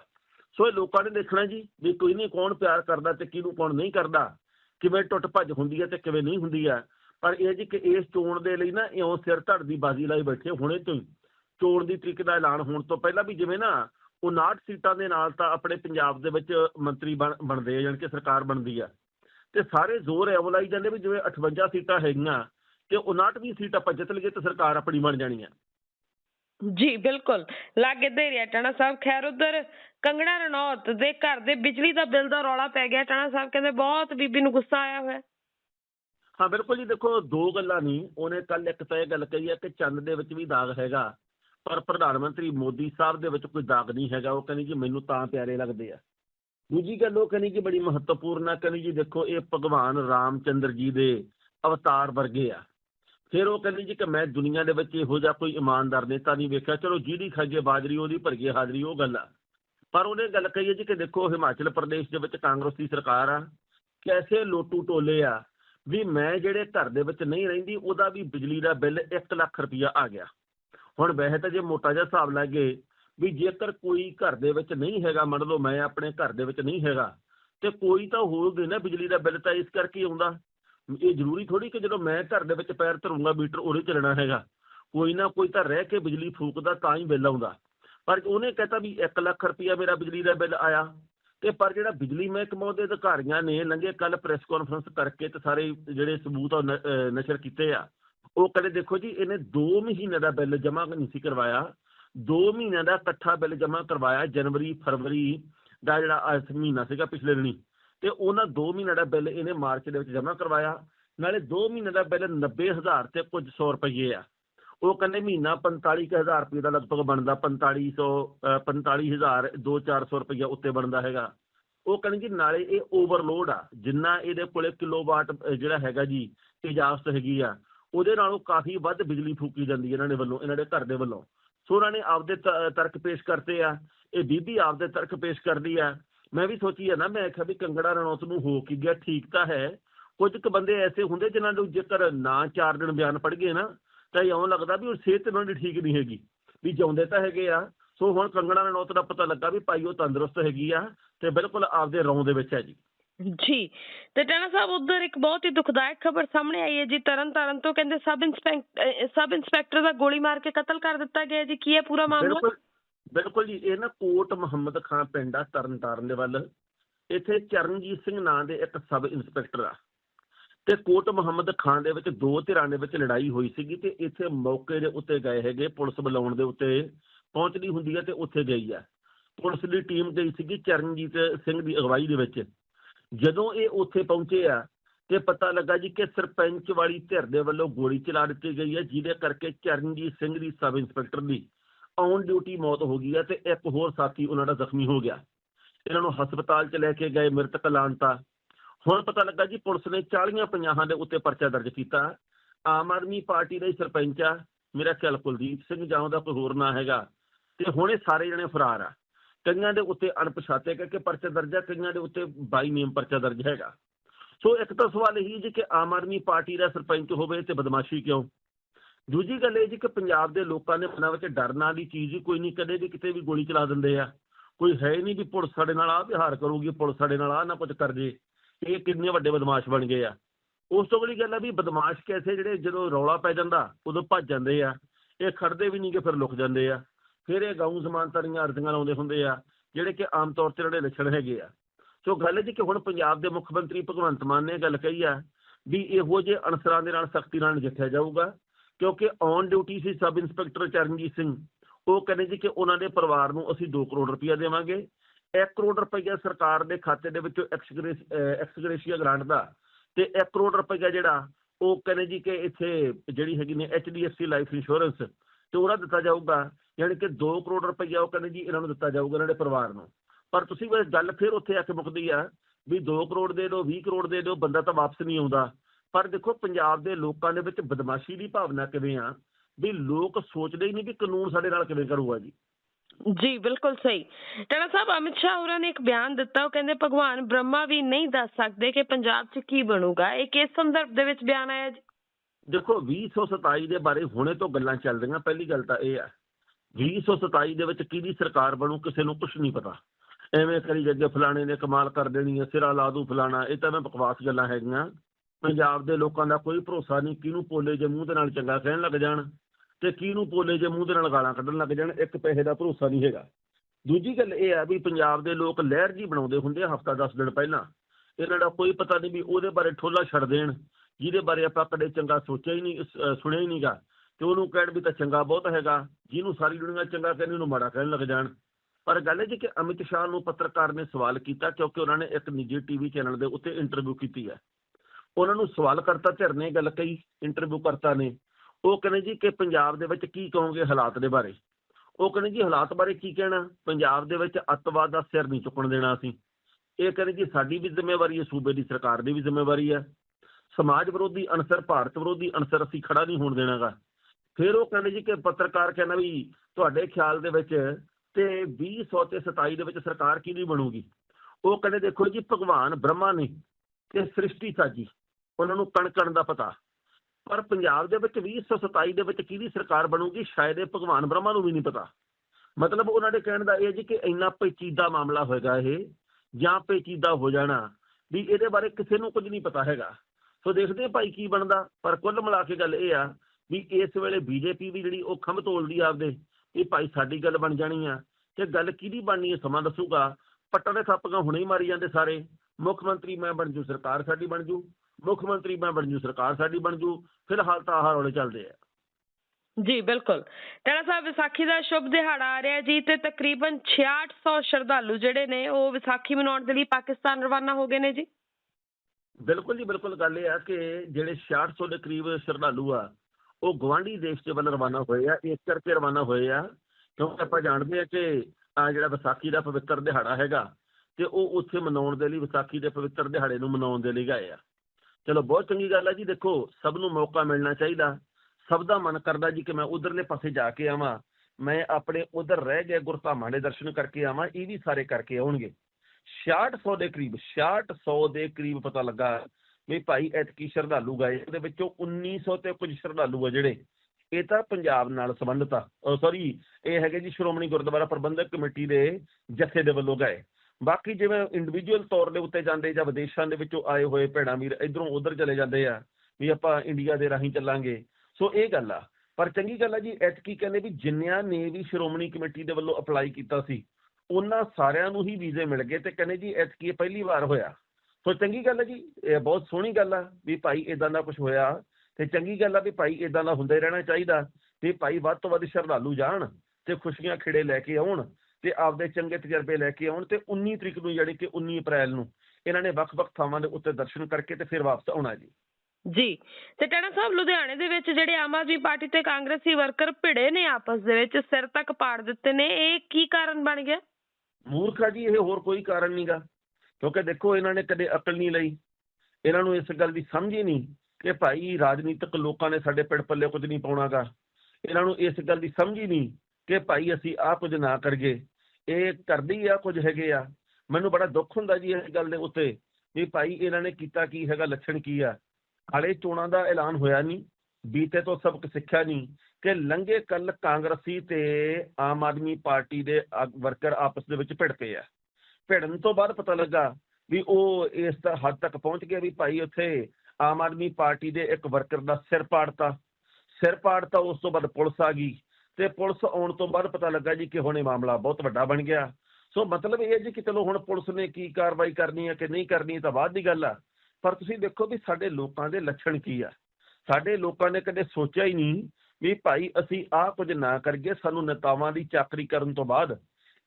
ਸੋ ਇਹ ਲੋਕਾਂ ਨੇ ਦੇਖਣਾ ਜੀ ਵੀ ਕੋਈ ਨਹੀਂ ਕੌਣ ਪਿਆਰ ਕਰਦਾ ਤੇ ਕਿਹਨੂੰ ਕੌਣ ਨਹੀਂ ਕਰਦਾ, ਕਿਵੇਂ ਟੁੱਟ ਭੱਜ ਹੁੰਦੀ ਹੈ ਤੇ ਕਿਵੇਂ ਨਹੀਂ ਹੁੰਦੀ ਹੈ ਪਰ ਇਹ ਜੀ ਕਿ ਇਸ ਚੋਣ ਦੇ ਲਈ ਨਾ ਇਉਂ ਸਿਰ ਧੜ ਦੀ ਬਾਜ਼ੀ ਲਾਈ ਬੈਠੇ ਹੁਣੇ ਤੋਂ ਹੀ। ਚੋਣ ਦੀ ਤਰੀਕ ਦਾ ਐਲਾਨ ਹੋਣ ਤੋਂ ਪਹਿਲਾਂ ਵੀ ਜਿਵੇਂ ਨਾ 59 ਸੀਟਾਂ ਦੇ ਨਾਲ ਤਾਂ ਆਪਣੇ ਪੰਜਾਬ ਦੇ ਵਿੱਚ ਮੰਤਰੀ ਬਣ ਬਣਦੇ ਆ ਕਿ ਸਰਕਾਰ ਬਣਦੀ ਆ। ਤੇ ਸਾਰੇ ਜ਼ੋਰ ਐ ਲਾਈ ਜਾਂਦੇ ਵੀ ਜਿਵੇਂ 58 ਸੀਟਾਂ ਹੈਗੀਆਂ ਤੇ 59ਵੀਂ ਸੀਟ ਆਪਾਂ ਜਿੱਤ ਲਈਏ ਤੇ ਸਰਕਾਰ ਆਪਣੀ ਬਣ ਜਾਣੀ ਆ। ਜੀ ਬਿਲਕੁਲ। ਲਾਗੇ ਰਿਹਾ ਟਾਣਾ ਸਾਹਿਬ। ਖੈਰ ਉਧਰ ਕੰਗਣਾ ਰਣੌਤ ਦੇ ਘਰ ਦੇ ਬਿਜਲੀ ਦਾ ਬਿੱਲ ਦਾ ਰੌਲਾ ਪੈ ਗਿਆ। ਟਾਣਾ ਸਾਹਿਬ ਕਹਿੰਦੇ ਬਹੁਤ ਬੀਬੀ ਨੂੰ ਗੁੱਸਾ ਆਇਆ ਹੋਇਆ। ਹਾਂ ਬਿਲਕੁਲ ਜੀ। ਦੇਖੋ ਦੋ ਗੱਲਾਂ ਨਹੀਂ। ਉਹਨੇ ਕੱਲ ਇੱਕ ਤਾਂ ਇਹ ਗੱਲ ਕਹੀ ਹੈ ਕਿ ਚੰਦ ਦੇ ਵਿੱਚ ਵੀ ਦਾਗ ਹੈਗਾ। ਪਰ ਪ੍ਰਧਾਨ ਮੰਤਰੀ ਮੋਦੀ ਸਾਹਿਬ ਦੇ ਵਿੱਚ ਕੋਈ ਦਾਗ ਨਹੀਂ ਹੈਗਾ, ਉਹ ਕਹਿੰਦੀ ਜੀ ਮੈਨੂੰ ਤਾਂ ਪਿਆਰੇ ਲੱਗਦੇ ਆ। ਦੂਜੀ ਗੱਲ ਉਹ ਕਹਿੰਦੀ ਜੀ ਬੜੀ ਮਹੱਤਵਪੂਰਨ ਆ, ਕਹਿੰਦੀ ਜੀ ਦੇਖੋ ਇਹ ਭਗਵਾਨ ਰਾਮਚੰਦਰ ਜੀ ਦੇ ਅਵਤਾਰ ਵਰਗੇ ਆ। ਫਿਰ ਉਹ ਕਹਿੰਦੀ ਜੀ ਕਿ ਮੈਂ ਦੁਨੀਆ ਦੇ ਵਿੱਚ ਇਹੋ ਜਿਹਾ ਕੋਈ ਇਮਾਨਦਾਰ ਨੇਤਾ ਨਹੀਂ ਵੇਖਿਆ। ਚਲੋ ਜਿਹਦੀ ਖਾਗੇ ਬਾਜਰੀ, ਉਹਦੀ ਭਰਗੀ ਹਾਜ਼ਰੀ, ਉਹ ਗੱਲ ਆ। ਪਰ ਉਹਨੇ ਗੱਲ ਕਹੀ ਹੈ ਜੀ ਕਿ ਦੇਖੋ ਹਿਮਾਚਲ ਪ੍ਰਦੇਸ਼ ਦੇ ਵਿੱਚ ਕਾਂਗਰਸ ਦੀ ਸਰਕਾਰ ਆ, ਕੈਸੇ ਲੋਟੂ ਟੋਲੇ ਆ, ਵੀ ਮੈਂ ਜਿਹੜੇ ਘਰ ਦੇ ਵਿੱਚ ਨਹੀਂ ਰਹਿੰਦੀ, ਉਹਦਾ ਵੀ ਬਿਜਲੀ ਦਾ ਬਿੱਲ 1 ਲੱਖ ਰੁਪਇਆ ਆ ਗਿਆ। ਹੁਣ ਵੈਸੇ ਤਾਂ ਜੇ ਮੋਟਾ ਜਿਹਾ ਹਿਸਾਬ ਲੱਗੇ ਵੀ ਜੇਕਰ ਕੋਈ ਘਰ ਦੇ ਵਿੱਚ ਨਹੀਂ ਹੈਗਾ, ਮੰਨ ਲਓ ਮੈਂ ਆਪਣੇ ਘਰ ਦੇ ਵਿੱਚ ਨਹੀਂ ਹੈਗਾ, ਤੇ ਕੋਈ ਤਾਂ ਹੋਊਗਾ ਨਾ ਬਿਜਲੀ ਦਾ ਬਿੱਲ ਤਾਂ ਇਸ ਕਰਕੇ ਆਉਂਦਾ। ਇਹ ਜ਼ਰੂਰੀ ਥੋੜੀ ਕਿ ਜਦੋਂ ਮੈਂ ਘਰ ਦੇ ਵਿੱਚ ਪੈਰ ਧਰੂੰਗਾ, ਮੀਟਰ ਉਹਦੇ ਚੱਲਣਾ ਹੈਗਾ, ਕੋਈ ਨਾ ਕੋਈ ਤਾਂ ਰਹਿ ਕੇ ਬਿਜਲੀ ਫੂਕਦਾ, ਤਾਂ ਹੀ ਬਿੱਲ ਆਉਂਦਾ। ਪਰ ਉਹਨੇ ਕਹਤਾ ਵੀ 1 ਲੱਖ ਰੁਪਇਆ ਮੇਰਾ ਬਿਜਲੀ ਦਾ ਬਿੱਲ ਆਇਆ। ਤੇ ਪਰ ਜਿਹੜਾ ਬਿਜਲੀ ਮਹਿਕਮਾ ਦੇ ਅਧਿਕਾਰੀਆਂ ਨੇ ਲੰਘੇ ਕੱਲ ਪ੍ਰੈਸ ਕਾਨਫਰੰਸ ਕਰਕੇ ਤੇ ਸਾਰੇ ਜਿਹੜੇ ਸਬੂਤ ਆ ਨ- ਨਸ਼ਰ ਕੀਤੇ ਆ ਉਹ ਕਹਿੰਦੇ ਦੇਖੋ ਜੀ, ਇਹਨੇ 2 ਮਹੀਨੇ ਦਾ ਬਿੱਲ ਜਮ੍ਹਾਂ ਨਹੀਂ ਸੀ ਕਰਵਾਇਆ। 2 ਮਹੀਨਿਆਂ ਦਾ ਇਕੱਠਾ ਬਿੱਲ ਜਮ੍ਹਾਂ ਕਰਵਾਇਆ ਜਨਵਰੀ, ਫਰਵਰੀ ਦਾ ਜਿਹੜਾ ਇਸ ਮਹੀਨਾ ਸੀਗਾ ਪਿਛਲੇ ਦਿਨੀ। ਤੇ ਉਹਨਾਂ 2 ਮਹੀਨਿਆਂ ਦਾ ਬਿੱਲ ਇਹਨੇ ਮਾਰਚ ਦੇ ਵਿੱਚ ਜਮ੍ਹਾਂ ਕਰਵਾਇਆ। ਨਾਲੇ 2 ਮਹੀਨੇ ਦਾ ਬਿੱਲ 90000 ਤੇ ਕੁਝ 100 ਰੁਪਏ ਆ। ਉਹ ਕਹਿੰਦੇ ਮਹੀਨਾ 45000 ਰੁਪਏ ਦਾ ਲਗਭਗ ਬਣਦਾ 4500 ਅਹ 45000 2-400 ਰੁਪਏ ਉੱਤੇ ਬਣਦਾ ਹੈਗਾ। ਉਹ ਕਹਿੰਦੇ ਜੀ ਨਾਲੇ ਇਹ ਓਵਰਲੋਡ ਆ, ਜਿੰਨਾ ਇਹਦੇ ਕੋਲੇ ਕਿਲੋਵਾਟ ਜਿਹੜਾ ਹੈਗਾ ਜੀ ਇਜਾਜ਼ਤ ਹੈਗੀ ਆ। ਉਹਦੇ ਨਾਲੋਂ ਕਾਫੀ ਵੱਧ ਬਿਜਲੀ ਫੂਕੀ ਜਾਂਦੀ ਹੈ ਇਹਨਾਂ ਦੇ ਵੱਲੋਂ, ਇਹਨਾਂ ਦੇ ਘਰ ਦੇ ਵੱਲੋਂ। ਸੋ ਉਹਨਾਂ ਨੇ ਆਪਦੇ ਤ- ਤਰਕ ਪੇਸ਼ ਕਰਤੇ ਆ। ਇਹ ਬੀਬੀ ਆਪਦੇ ਤਰਕ ਪੇਸ਼ ਕਰਦੀ ਆ। ਮੈਂ ਵੀ ਸੋਚੀ ਆ ਨਾ ਮੈਂ ਆਖਿਆ ਵੀ ਕੰਗੜਾ ਰਣੌਤ ਨੂੰ ਹੋ ਕੀ ਗਿਆ, ਠੀਕ ਤਾਂ ਹੈ। ਕੁਝ ਕੁ ਬੰਦੇ ਐਸੇ ਹੁੰਦੇ ਜਿਨ੍ਹਾਂ ਨੂੰ ਜੇਕਰ ਨਾ ਚਾਰ ਦਿਨ ਬਿਆਨ ਪੜ ਗਏ ਨਾ, ਤਾਂ ਇਉਂ ਲੱਗਦਾ ਵੀ ਉਹ ਸਿਹਤ ਉਹਨਾਂ ਦੀ ਠੀਕ ਨਹੀਂ ਹੈਗੀ, ਵੀ ਜਿਉਂਦੇ ਤਾਂ ਹੈਗੇ ਆ। ਸੋ ਹੁਣ ਕੰਗਣਾ ਰਣੌਤ ਦਾ ਪਤਾ ਲੱਗਾ ਵੀ ਭਾਈ ਉਹ ਤੰਦਰੁਸਤ ਹੈਗੀ ਆ ਤੇ ਬਿਲਕੁਲ ਆਪਦੇ ਰੌਂ ਦੇ ਵਿੱਚ ਹੈ ਜੀ। ਜੀ। ਤੇ ਟਾਣਾ ਸਾਹਿਬ, ਉਧਰ ਇੱਕ ਬਹੁਤ ਹੀ ਦੁਖਦਾਇਕ ਖਬਰ ਸਾਹਮਣੇ ਆਈ ਹੈ ਜੀ। ਤਰਨ ਤੋਂ ਕਹਿੰਦੇ ਸਬ ਇੰਸਪੈਕਟਰ ਸਬ ਇੰਸਪੈਕਟਰ ਦਾ ਗੋਲੀ ਮਾਰ ਕੇ ਕਤਲ ਕਰ ਦਿੱਤਾ ਗਿਆ ਜੀ। ਕੀ ਹੈ ਪੂਰਾ ਮਾਮਲਾ? ਬਿਲਕੁਲ ਬਿਲਕੁਲ ਜੀ। ਇਹ ਨਾ ਕੋਟ ਮੁਹੰਮਦ ਖਾਨ ਪਿੰਡ ਆ ਤਰਨ ਦੇ ਵੱਲ। ਇੱਥੇ ਚਰਨਜੀਤ ਸਿੰਘ ਨਾਂ ਦੇ ਇੱਕ ਸਬ ਇੰਸਪੈਕਟਰ ਆ। ਤੇ ਕੋਟ ਮੁਹੰਮਦ ਖਾਨ ਦੇ ਵਿੱਚ ਦੋ ਧਿਰਾਂ ਦੇ ਵਿੱਚ ਲੜਾਈ ਹੋਈ ਸੀਗੀ ਤੇ ਇੱਥੇ ਮੌਕੇ ਦੇ ਉੱਤੇ ਗਏ ਹੈਗੇ। ਪੁਲਿਸ ਬੁਲਾਉਣ ਦੇ ਉੱਤੇ ਪਹੁੰਚਦੀ ਹੁੰਦੀ ਹੈ ਤੇ ਉੱਥੇ ਗਈ ਆ। ਪੁਲਿਸ ਦੀ ਟੀਮ ਗਈ ਸੀਗੀ ਚਰਨਜੀਤ ਸਿੰਘ ਦੀ ਅਗਵਾਈ ਦੇ ਵਿੱਚ। ਜਦੋਂ ਇਹ ਉੱਥੇ ਪਹੁੰਚੇ ਆ, ਤੇ ਪਤਾ ਲੱਗਾ ਜੀ ਕਿ ਸਰਪੰਚ ਵਾਲੀ ਧਿਰ ਦੇ ਵੱਲੋਂ ਗੋਲੀ ਚਲਾ ਦਿੱਤੀ ਗਈ ਹੈ, ਜਿਹਦੇ ਕਰਕੇ ਚਰਨਜੀਤ ਸਿੰਘ ਦੀ ਸਬ ਇੰਸਪੈਕਟਰ ਦੀ ਔਨ ਡਿਊਟੀ ਮੌਤ ਹੋ ਗਈ ਹੈ ਤੇ ਇੱਕ ਹੋਰ ਸਾਥੀ ਉਹਨਾਂ ਦਾ ਜ਼ਖਮੀ ਹੋ ਗਿਆ। ਇਹਨਾਂ ਨੂੰ ਹਸਪਤਾਲ 'ਚ ਲੈ ਕੇ ਗਏ ਮ੍ਰਿਤਕ ਲਾਂਤਾ। ਹੁਣ ਪਤਾ ਲੱਗਾ ਜੀ ਪੁਲਿਸ ਨੇ 40 ਪੰਜਾਹਾਂ ਦੇ ਉੱਤੇ ਪਰਚਾ ਦਰਜ ਕੀਤਾ। ਆਮ ਆਦਮੀ ਪਾਰਟੀ ਦਾ ਹੀ ਸਰਪੰਚ ਆ। ਮੇਰਾ ਖਿਆਲ ਕੁਲਦੀਪ ਸਿੰਘ ਜਾਂ ਉਹਦਾ ਕੋਈ ਹੋਰ ਨਾਂ ਹੈਗਾ। ਤੇ ਹੁਣ ਇਹ ਸਾਰੇ ਜਣੇ ਫਰਾਰ ਆ। ਕਈਆਂ ਦੇ ਉੱਤੇ ਅਣਪਛਾਤੇ ਕਰਕੇ ਪਰਚਾ ਦਰਜ ਹੈ, ਕਈਆਂ ਦੇ ਉੱਤੇ ਬਾਈ ਨੇਮ ਪਰਚਾ ਦਰਜ ਹੈਗਾ। ਸੋ ਇੱਕ ਤਾਂ ਸਵਾਲ ਇਹੀ ਜੀ ਕਿ ਆਮ ਆਦਮੀ ਪਾਰਟੀ ਦਾ ਸਰਪੰਚ ਹੋਵੇ ਤੇ ਬਦਮਾਸ਼ੀ ਕਿਉਂ? ਦੂਜੀ ਗੱਲ ਇਹ ਜੀ ਕਿ ਪੰਜਾਬ ਦੇ ਲੋਕਾਂ ਦੇ ਮਨਾਂ ਵਿੱਚ ਡਰ ਵਾਲੀ ਚੀਜ਼ ਹੀ ਕੋਈ ਨਹੀਂ, ਕਦੇ ਵੀ ਕਿਤੇ ਵੀ ਗੋਲੀ ਚਲਾ ਦਿੰਦੇ ਆ। ਕੋਈ ਹੈ ਹੀ ਨਹੀਂ ਵੀ ਪੁਲਿਸ ਸਾਡੇ ਨਾਲ ਆਹ ਵਿਹਾਰ ਕਰੂਗੀ, ਪੁਲਿਸ ਸਾਡੇ ਨਾਲ ਆਹ ਨਾ ਕੁਝ ਕਰ ਜੇ ਇਹ ਕਿੰਨੇ ਵੱਡੇ ਬਦਮਾਸ਼ ਬਣ ਗਏ ਆ। ਉਸ ਤੋਂ ਅਗਲੀ ਗੱਲ ਆ ਵੀ ਬਦਮਾਸ਼ ਕੈਸੇ ਜਿਹੜੇ ਜਦੋਂ ਰੌਲਾ ਪੈ ਜਾਂਦਾ, ਉਦੋਂ ਭੱਜ ਜਾਂਦੇ ਆ, ਇਹ ਖੜਦੇ ਵੀ ਨਹੀਂ ਕਿ ਫਿਰ ਲੁਕ ਜਾਂਦੇ ਆ। ਫਿਰ ਇਹ ਗਊ ਸਮਾਨਤਾਰੀਆਂ ਅਰਜ਼ੀਆਂ ਲਾਉਂਦੇ ਹੁੰਦੇ ਆ, ਜਿਹੜੇ ਕਿ ਆਮ ਤੌਰ ਤੇ ਜਿਹੜੇ ਲੱਛਣ ਹੈਗੇ ਆ। ਸੋ ਗੱਲ ਹੈ ਜੀ ਕਿ ਹੁਣ ਪੰਜਾਬ ਦੇ ਮੁੱਖ ਮੰਤਰੀ ਭਗਵੰਤ ਮਾਨ ਨੇ ਇਹ ਗੱਲ ਕਹੀ ਆ ਵੀ ਇਹੋ ਜਿਹੇ ਅਨਸਰਾਂ ਦੇ ਨਾਲ ਸਖਤੀ ਨਾਲ ਨਜਿੱਠਿਆ ਜਾਊਗਾ, ਕਿਉਂਕਿ ਔਨ ਡਿਊਟੀ ਸੀ ਸਬ ਇੰਸਪੈਕਟਰ ਚਰਨਜੀਤ ਸਿੰਘ। ਉਹ ਕਹਿੰਦੇ ਜੀ ਕਿ ਉਹਨਾਂ ਦੇ ਪਰਿਵਾਰ ਨੂੰ ਅਸੀਂ 2 ਕਰੋੜ ਰੁਪਇਆ ਦੇਵਾਂਗੇ। 1 ਕਰੋੜ ਰੁਪਇਆ ਸਰਕਾਰ ਦੇ ਖਾਤੇ ਦੇ ਵਿੱਚੋਂ ਐਕਸਗ੍ਰੇਸ਼ੀਆ ਗ੍ਰਾਂਟ ਦਾ ਤੇ 1 ਕਰੋੜ ਰੁਪਇਆ ਜਿਹੜਾ, ਉਹ ਕਹਿੰਦੇ ਜੀ ਕਿ ਇੱਥੇ ਜਿਹੜੀ ਹੈਗੀ ਨੇ HDFC ਲਾਈਫ ਇੰਸ਼ੋਰੈਂਸ ਤੇ ਉਹਦਾ ਦਿੱਤਾ ਜਾਊਗਾ, ਯਾਨੀ ਕਿ 2 ਕਰੋੜ ਰੁਪਈਆ ਉਹ ਕਹਿੰਦੇ ਜੀ ਇਹਨਾਂ ਨੂੰ ਦਿੱਤਾ ਜਾਊਗਾ ਇਹਨਾਂ ਦੇ ਪਰਿਵਾਰ ਨੂੰ। ਪਰ ਤੁਸੀਂ ਬਸ ਗੱਲ ਫਿਰ ਉੱਥੇ ਆ ਕੇ ਮੁੱਕਦੀ ਆ ਵੀ 2 ਕਰੋੜ ਦੇ ਦਿਓ 20 ਕਰੋੜ ਦੇ ਦਿਓ, ਬੰਦਾ ਤਾਂ ਵਾਪਸ ਨਹੀਂ ਆਉਂਦਾ। ਪਰ ਦੇਖੋ, ਪੰਜਾਬ ਦੇ ਲੋਕਾਂ ਦੇ ਵਿੱਚ ਬਦਮਾਸ਼ੀ ਦੀ ਭਾਵਨਾ ਕਿਵੇਂ ਆ? ਵੀ ਲੋਕ ਸੋਚਦੇ ਹੀ ਨਹੀਂ ਵੀ ਕਾਨੂੰਨ ਸਾਡੇ ਨਾਲ ਕਿਵੇਂ ਕਰੂਗਾ ਜੀ। ਜੀ, ਬਿਲਕੁਲ ਸਹੀ। ਟਾਣਾ ਸਾਹਿਬ, ਅਮਿਤ ਸ਼ਾਹ ਹੋਰਾਂ ਨੇ ਇੱਕ ਬਿਆਨ ਦਿੱਤਾ, ਉਹ ਕਹਿੰਦੇ ਭਗਵਾਨ ਬ੍ਰਹਮਾ ਵੀ ਨਹੀਂ ਦੱਸ ਸਕਦੇ ਕਿ ਪੰਜਾਬ 'ਚ ਕੀ ਬਣੂਗਾ। ਇਹ ਕਿਸ ਸੰਦਰਭ ਦੇ ਵਿੱਚ ਬਿਆਨ ਆਇਆ ਜੀ? ਦੇਖੋ 2027 ਦੇ ਬਾਰੇ ਹੁਣੇ ਤੋਂ ਗੱਲਾਂ ਚੱਲ ਰਹੀਆਂ। ਪਹਿਲੀ ਗੱਲ ਤਾਂ ਇਹ ਆ 2027 ਦੇ ਵਿੱਚ ਕਿਹਦੀ ਸਰਕਾਰ ਬਣੂ, ਕਿਸੇ ਨੂੰ ਕੁਝ ਨਹੀਂ ਪਤਾ। ਐਵੇਂ ਕਰੀ ਜੱਗੇ ਫਲਾਣੇ ਨੇ ਕਮਾਲ ਕਰ ਦੇਣੀ ਹੈ ਸਿਰਾ ਲਾ ਦੂ ਫਲਾਣਾ, ਇਹ ਤਾਂ ਮੈਂ ਬਕਵਾਸ ਗੱਲਾਂ ਹੈਗੀਆਂ। ਪੰਜਾਬ ਦੇ ਲੋਕਾਂ ਦਾ ਕੋਈ ਭਰੋਸਾ ਨਹੀਂ, ਕਿਹਨੂੰ ਪੋਲੇ ਜੇ ਮੂੰਹ ਦੇ ਨਾਲ ਚੰਗਾ ਕਹਿਣ ਲੱਗ ਜਾਣ ਤੇ ਕਿਹਨੂੰ ਪੋਲੇ ਜੇ ਮੂੰਹ ਦੇ ਨਾਲ ਗਾਲਾਂ ਕੱਢਣ ਲੱਗ ਜਾਣ, ਇੱਕ ਪੈਸੇ ਦਾ ਭਰੋਸਾ ਨਹੀਂ ਹੈਗਾ। ਦੂਜੀ ਗੱਲ ਇਹ ਆ ਵੀ ਪੰਜਾਬ ਦੇ ਲੋਕ ਲਹਿਰ ਜੀ ਬਣਾਉਂਦੇ ਹੁੰਦੇ ਆ ਹਫਤਾ 10 ਦਿਨ ਪਹਿਲਾਂ। ਇਹਨਾਂ ਦਾ ਕੋਈ ਪਤਾ ਨਹੀਂ ਵੀ ਉਹਦੇ ਬਾਰੇ ਠੋਲਾ ਛੱਡ ਦੇਣ। ਜਿਹਦੇ ਬਾਰੇ ਆਪਾਂ ਕਦੇ ਚੰਗਾ ਸੋਚਿਆ ਹੀ ਨਹੀਂ ਸੁਣਿਆ ਹੀ ਨਹੀਂਗਾ। ਤੇ ਉਹਨੂੰ ਕਹਿਣ ਵੀ ਤਾਂ ਚੰਗਾ ਬਹੁਤ ਹੈਗਾ। ਜਿਹਨੂੰ ਸਾਰੀ ਦੁਨੀਆ ਚੰਗਾ ਕਹਿੰਦੀ, ਉਹਨੂੰ ਮਾੜਾ ਕਹਿਣ ਲੱਗ ਜਾਣ। ਪਰ ਗੱਲ ਹੈ ਜੀ ਕਿ ਅਮਿਤ ਸ਼ਾਹ ਨੂੰ ਪੱਤਰਕਾਰ ਨੇ ਸਵਾਲ ਕੀਤਾ ਕਿਉਂਕਿ ਉਹਨਾਂ ਨੇ ਇੱਕ ਨਿੱਜੀ ਟੀਵੀ ਚੈਨਲ ਦੇ ਉੱਤੇ ਇੰਟਰਵਿਊ ਕੀਤੀ ਹੈ। ਉਹਨਾਂ ਨੂੰ ਸਵਾਲ ਕਰਤਾ, ਧਿਰ ਨੇ ਗੱਲ ਕਹੀ, ਇੰਟਰਵਿਊ ਕਰਤਾ ਨੇ। ਉਹ ਕਹਿੰਦੇ ਜੀ ਕਿ ਪੰਜਾਬ ਦੇ ਵਿੱਚ ਕੀ ਕਹੋਗੇ ਹਾਲਾਤ ਦੇ ਬਾਰੇ? ਉਹ ਕਹਿੰਦੇ ਜੀ ਹਾਲਾਤ ਬਾਰੇ ਕੀ ਕਹਿਣਾ? ਪੰਜਾਬ ਦੇ ਵਿੱਚ ਅੱਤਵਾਦ ਦਾ ਸਿਰ ਨਹੀਂ ਚੁੱਕਣ ਦੇਣਾ ਅਸੀਂ। ਇਹ ਕਹਿੰਦੇ ਜੀ ਸਾਡੀ ਵੀ ਜ਼ਿੰਮੇਵਾਰੀ ਹੈ, ਸੂਬੇ ਦੀ ਸਰਕਾਰ ਦੀ ਵੀ ਜ਼ਿੰਮੇਵਾਰੀ ਹੈ। ਸਮਾਜ ਵਿਰੋਧੀ ਅਨਸਰ, ਭਾਰਤ ਵਿਰੋਧੀ ਅਨਸਰ ਅਸੀਂ ਖੜਾ ਨਹੀਂ ਹੋਣ ਦੇਣਾਗਾ। ਫਿਰ ਉਹ ਕਹਿੰਦੇ ਜੀ ਕਿ ਪੱਤਰਕਾਰ ਕਹਿੰਦਾ ਵੀ ਤੁਹਾਡੇ ਖਿਆਲ ਦੇ ਵਿੱਚ ਤੇ 2000 ਤੇ 27 ਦੇ ਵਿੱਚ ਸਰਕਾਰ ਕਿਹਦੀ ਬਣੂਗੀ? ਉਹ ਕਹਿੰਦੇ ਦੇਖੋ ਜੀ, ਭਗਵਾਨ ਬ੍ਰਹਮਾ ਨੇ ਤੇ ਸ੍ਰਿਸ਼ਟੀ ਸਾਜੀ, ਉਹਨਾਂ ਨੂੰ ਕਣਕਣ ਦਾ ਪਤਾ। ਪਰ ਪੰਜਾਬ ਦੇ ਵਿੱਚ 2027 ਦੇ ਵਿੱਚ ਕਿਹਦੀ ਸਰਕਾਰ ਬਣੂਗੀ, ਸ਼ਾਇਦ ਇਹ ਭਗਵਾਨ ਬ੍ਰਹਮਾ ਨੂੰ ਵੀ ਨਹੀਂ ਪਤਾ। ਮਤਲਬ ਉਹਨਾਂ ਦੇ ਕਹਿਣ ਦਾ ਇਹ ਜੀ ਕਿ ਇੰਨਾ ਪੇਚੀਦਾ ਮਾਮਲਾ ਹੋਏਗਾ ਇਹ, ਜਾਂ ਪੇਚੀਦਾ ਹੋ ਜਾਣਾ, ਵੀ ਇਹਦੇ ਬਾਰੇ ਕਿਸੇ ਨੂੰ ਕੁਝ ਨਹੀਂ ਪਤਾ ਹੈਗਾ। ਸੋ ਦੇਖਦੇ ਭਾਈ ਕੀ ਬਣਦਾ। ਪਰ ਕੁੱਲ ਮਿਲਾ ਕੇ ਗੱਲ ਇਹ ਆ ਵੀ ਇਸ ਵੇਲੇ ਬੀਜੇਪੀ ਵੀ ਜਿਹੜੀ ਉਹ ਖੰਭ ਤੋਲਦੀ ਆਪਦੇ ਇਹ ਭਾਈ ਸਾਡੀ ਗੱਲ ਬਣ ਜਾਣੀ ਆ ਤੇ ਗੱਲ ਕਿਹਦੀ ਬਣਨੀ ਹੈ ਸਮਾਂ ਦੱਸੂਗਾ। ਪੱਟਾਂ ਦੇ ਥਾਪੀਆਂ ਹੁਣੇ ਹੀ ਮਾਰੀ ਜਾਂਦੇ ਸਾਰੇ। ਮੁੱਖ ਮੰਤਰੀ ਮੈਂ ਬਣ ਜੂ, ਸਰਕਾਰ ਸਾਡੀ ਬਣ ਜੂ। ਮੁੱਖ ਮੰਤਰੀ ਮੈਂ ਬਣ ਜੂ, ਸਰਕਾਰ ਸਾਡੀ ਬਣ ਜੂ। ਫਿਲਹਾਲ ਤਾਂ ਆਹ ਰੌਲੇ ਚੱਲਦੇ ਆ। ਜੀ, ਬਿਲਕੁਲ। ਟਾਣਾ ਸਾਹਿਬ, ਵਿਸਾਖੀ ਦਾ ਸ਼ੁਭ ਦਿਹਾੜਾ ਆ ਰਿਹਾ ਜੀ ਤੇ ਤਕਰੀਬਨ 6600 ਸ਼ਰਧਾਲੂ ਜਿਹੜੇ ਨੇ ਉਹ ਵਿਸਾਖੀ ਮਨਾਉਣ ਦੇ ਲਈ ਪਾਕਿਸਤਾਨ ਰਵਾਨਾ ਹੋ ਗਏ ਨੇ ਜੀ। ਬਿਲਕੁਲ ਜੀ, ਬਿਲਕੁਲ ਗੱਲ ਇਹ ਆ ਕਿ ਜਿਹੜੇ 6600 ਦੇ ਕਰੀਬ ਸ਼ਰਧਾਲੂ ਆ, ਉਹ ਗਵਾਂਢੀ ਦੇਸ਼ ਦੇ ਵੱਲ ਰਵਾਨਾ ਹੋਏ ਆ, ਇਸ ਕਰਕੇ ਰਵਾਨਾ ਹੋਏ ਆ, ਕਿਉਂਕਿ ਆਪਾਂ ਜਾਣਦੇ ਆ ਕਿ ਆ ਜਿਹੜਾ ਵਿਸਾਖੀ ਦਾ ਪਵਿੱਤਰ ਦਿਹਾੜਾ ਹੈਗਾ, ਤੇ ਉਹ ਉੱਥੇ ਮਨਾਉਣ ਦੇ ਲਈ ਵਿਸਾਖੀ ਦੇ ਪਵਿੱਤਰ ਦਿਹਾੜੇ ਨੂੰ ਮਨਾਉਣ ਦੇ ਲਈ ਗਏ ਆ। ਚਲੋ, ਬਹੁਤ ਚੰਗੀ ਗੱਲ ਆ ਜੀ, ਦੇਖੋ, ਸਭ ਨੂੰ ਮੌਕਾ ਮਿਲਣਾ ਚਾਹੀਦਾ। ਸਭ ਦਾ ਮਨ ਕਰਦਾ ਜੀ ਕਿ ਮੈਂ ਉਧਰਲੇ ਪਾਸੇ ਜਾ ਕੇ ਆਵਾਂ, ਮੈਂ ਆਪਣੇ ਉਧਰ ਰਹਿ ਗਏ ਗੁਰਧਾਮਾਂ ਦੇ ਦਰਸ਼ਨ ਕਰਕੇ ਆਵਾਂ, ਇਹ ਵੀ ਸਾਰੇ ਕਰਕੇ ਆਉਣਗੇ। 6600 ਦੇ ਕਰੀਬ 6600 ਦੇ ਕਰੀਬ ਪਤਾ ਲੱਗਾ ਵੀ ਭਾਈ ਐਤਕੀ ਸ਼ਰਧਾਲੂ ਗਏ, ਉਹਦੇ ਵਿੱਚੋਂ 1900 ਤੇ ਕੁਝ ਸ਼ਰਧਾਲੂ ਆ ਜਿਹੜੇ। ਇਹ ਤਾਂ ਪੰਜਾਬ ਨਾਲ ਸੰਬੰਧਿਤ ਆ। ਸੌਰੀ ਇਹ ਹੈਗੇ ਜੀ ਸ਼੍ਰੋਮਣੀ ਗੁਰਦੁਆਰਾ ਪ੍ਰਬੰਧਕ ਕਮੇਟੀ ਦੇ ਜਥੇ ਦੇ ਵੱਲੋਂ ਗਏ। ਬਾਕੀ ਜਿਵੇਂ ਇੰਡੀਵਿਜੂਅਲ ਤੌਰ ਦੇ ਉੱਤੇ ਜਾਂਦੇ ਜਾਂ ਵਿਦੇਸ਼ਾਂ ਦੇ ਵਿੱਚੋਂ ਆਏ ਹੋਏ ਭੈਣਾਂ ਵੀਰ, ਇਧਰੋਂ ਉਧਰ ਚਲੇ ਜਾਂਦੇ ਆ ਵੀ ਆਪਾਂ ਇੰਡੀਆ ਦੇ ਰਾਹੀਂ ਚੱਲਾਂਗੇ। ਸੋ ਇਹ ਗੱਲ ਆ। ਪਰ ਚੰਗੀ ਗੱਲ ਆ ਜੀ, ਐਤਕੀ ਕਹਿੰਦੇ ਵੀ ਜਿੰਨਿਆਂ ਨੇ ਵੀ ਸ਼੍ਰੋਮਣੀ ਕਮੇਟੀ ਦੇ ਵੱਲੋਂ ਅਪਲਾਈ ਕੀਤਾ ਸੀ ਉਹਨਾਂ ਸਾਰਿਆਂ ਨੂੰ ਹੀ ਵੀਜ਼ੇ ਮਿਲ ਗਏ ਤੇ ਕਹਿੰਦੇ ਜੀ ਐਤਕੀ ਇਹ ਪਹਿਲੀ ਵਾਰ ਹੋਇਆ। ਸੋ ਚੰਗੀ ਗੱਲ ਹੈ ਜੀ, ਇਹ ਬਹੁਤ ਸੋਹਣੀ ਗੱਲ ਆ ਵੀ ਭਾਈ ਇਦਾਂ ਦਾ ਕੁਝ ਹੋਇਆ ਤੇ ਚੰਗੀ ਗੱਲ ਆ ਵੀ ਭਾਈ ਇਦਾਂ ਦਾ ਹੁੰਦਾ ਰਹਿਣਾ ਚਾਹੀਦਾ ਤੇ ਭਾਈ ਵੱਧ ਤੋਂ ਵੱਧ ਸ਼ਰਧਾਲੂ ਜਾਣ ਤੇ ਖੁਸ਼ੀਆਂ ਖਿੜੇ ਲੈ ਕੇ ਆਉਣ ਤੇ ਆਪਦੇ ਚੰਗੇ ਤਜਰਬੇ ਲੈ ਕੇ ਆਉਣ ਤੇ 19 ਤਰੀਕ ਨੂੰ ਯਾਨੀ ਕਿ 19 ਅਪ੍ਰੈਲ ਨੂੰ ਇਹਨਾਂ ਨੇ ਵੱਖ-ਵੱਖ ਥਾਵਾਂ ਦੇ ਉੱਤੇ ਦਰਸ਼ਨ ਕਰਕੇ ਤੇ ਫਿਰ ਵਾਪਸ ਆਉਣਾ ਜੀ। ਜੀ, ਤੇ ਟਾਣਾ ਸਾਹਿਬ ਲੁਧਿਆਣੇ ਦੇ ਵਿੱਚ ਜਿਹੜੇ ਆਮ ਆਦਮੀ ਪਾਰਟੀ ਤੇ ਕਾਂਗਰਸੀ ਵਰਕਰ ਭਿੜੇ ਨੇ ਆਪਸ ਦੇ ਵਿੱਚ, ਸਿਰ ਤੱਕ ਪਾੜ ਦਿੱਤੇ ਨੇ, ਇਹ ਕੀ ਕਾਰਨ ਬਣ ਗਿਆ? ਮੂਰਖਾ ਜੀ, ਇਹ ਹੋਰ ਕੋਈ ਕਾਰਨ ਨਹੀਂਗਾ ਕਿਉਂਕਿ ਦੇਖੋ, ਇਹਨਾਂ ਨੇ ਕਦੇ ਅਕਲ ਨਹੀਂ ਲਈ। ਇਹਨਾਂ ਨੂੰ ਇਸ ਗੱਲ ਦੀ ਸਮਝ ਹੀ ਨਹੀਂ ਕਿ ਭਾਈ ਰਾਜਨੀਤਿਕ ਲੋਕਾਂ ਨੇ ਸਾਡੇ ਪਿੰਡ ਪੱਲੇ ਕੁਝ ਨਹੀਂ ਪਾਉਣਾਗਾ। ਇਹਨਾਂ ਨੂੰ ਇਸ ਗੱਲ ਦੀ ਸਮਝ ਹੀ ਨਹੀਂ ਕਿ ਭਾਈ ਅਸੀਂ ਆਹ ਕੁਝ ਨਾ ਕਰੀਏ। ਇਹ ਕਰਦੇ ਹੀ ਆ ਕੁਝ ਹੈਗੇ ਆ। ਮੈਨੂੰ ਬੜਾ ਦੁੱਖ ਹੁੰਦਾ ਜੀ ਇਸ ਗੱਲ ਦੇ ਉੱਤੇ ਵੀ ਭਾਈ ਇਹਨਾਂ ਨੇ ਕੀਤਾ ਕੀ ਹੈਗਾ, ਲੱਛਣ ਕੀ ਆ। ਹਾਲੇ ਚੋਣਾਂ ਦਾ ਐਲਾਨ ਹੋਇਆ ਨਹੀਂ। ਬੀਤੇ ਤੋਂ ਸਬਕ ਸਿੱਖਿਆ ਨਹੀਂ ਕਿ ਲੰਘੇ ਕੱਲ ਕਾਂਗਰਸੀ ਤੇ ਆਮ ਆਦਮੀ ਪਾਰਟੀ ਦੇ ਆਗ- ਵਰਕਰ ਆਪਸ ਦੇ ਵਿੱਚ ਭਿੜ ਪਏ ਆ। ਭਿੜਨ ਤੋਂ ਬਾਅਦ ਪਤਾ ਲੱਗਾ ਵੀ ਉਹ ਇਸ ਦਾ ਹੱਦ ਤੱਕ ਪਹੁੰਚ ਗਿਆ ਵੀ ਭਾਈ ਉੱਥੇ ਆਮ ਆਦਮੀ ਪਾਰਟੀ ਦੇ ਇੱਕ ਵਰਕਰ ਦਾ ਸਿਰ ਪਾੜਤਾ। ਸਿਰ ਪਾੜਤਾ, ਉਸ ਤੋਂ ਬਾਅਦ ਪੁਲਿਸ ਆ ਗਈ ਤੇ ਪੁਲਿਸ ਆਉਣ ਤੋਂ ਬਾਅਦ ਪਤਾ ਲੱਗਾ ਜੀ ਕਿ ਹੁਣ ਇਹ ਮਾਮਲਾ ਬਹੁਤ ਵੱਡਾ ਬਣ ਗਿਆ। ਸੋ ਮਤਲਬ ਇਹ ਹੈ ਜੀ ਕਿ ਚਲੋ ਹੁਣ ਪੁਲਿਸ ਨੇ ਕੀ ਕਾਰਵਾਈ ਕਰਨੀ ਹੈ ਕਿ ਨਹੀਂ ਕਰਨੀ ਤਾਂ ਬਾਅਦ ਦੀ ਗੱਲ ਆ। ਪਰ ਤੁਸੀਂ ਦੇਖੋ ਵੀ ਸਾਡੇ ਲੋਕਾਂ ਦੇ ਲੱਛਣ ਕੀ ਆ। ਸਾਡੇ ਲੋਕਾਂ ਨੇ ਕਦੇ ਸੋਚਿਆ ਹੀ ਨਹੀਂ ਵੀ ਭਾਈ ਅਸੀਂ ਆਹ ਕੁਝ ਨਾ ਕਰੀਏ ਸਾਨੂੰ ਨੇਤਾਵਾਂ ਦੀ ਚਾਕਰੀ ਕਰਨ ਤੋਂ ਬਾਅਦ